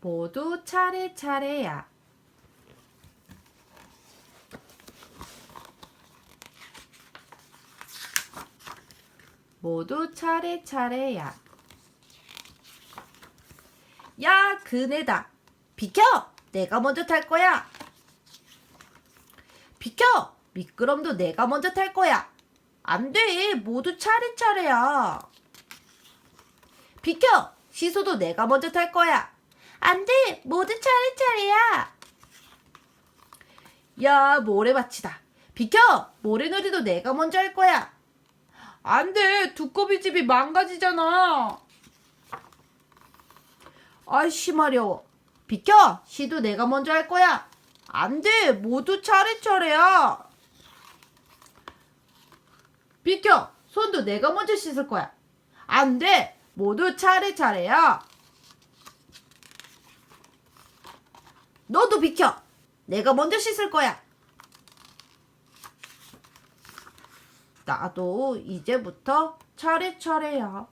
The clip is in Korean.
모두 차례차례야. 모두 차례차례야. 야, 그네다. 비켜! 내가 먼저 탈 거야. 비켜! 미끄럼도 내가 먼저 탈 거야. 안 돼. 모두 차례차례야. 비켜! 시소도 내가 먼저 탈 거야. 모두 차례차례야. 야, 모래밭이다. 비켜! 모래놀이도 내가 먼저 할 거야. 안 돼. 두꺼비 집이 망가지잖아. 아이씨 마려워. 비켜! 시도 내가 먼저 할 거야. 안 돼. 모두 차례차례야. 비켜! 손도 내가 먼저 씻을 거야. 안 돼. 모두 차례차례야. 비켜. 내가 먼저 씻을 거야. 나도 이제부터 차례차례야.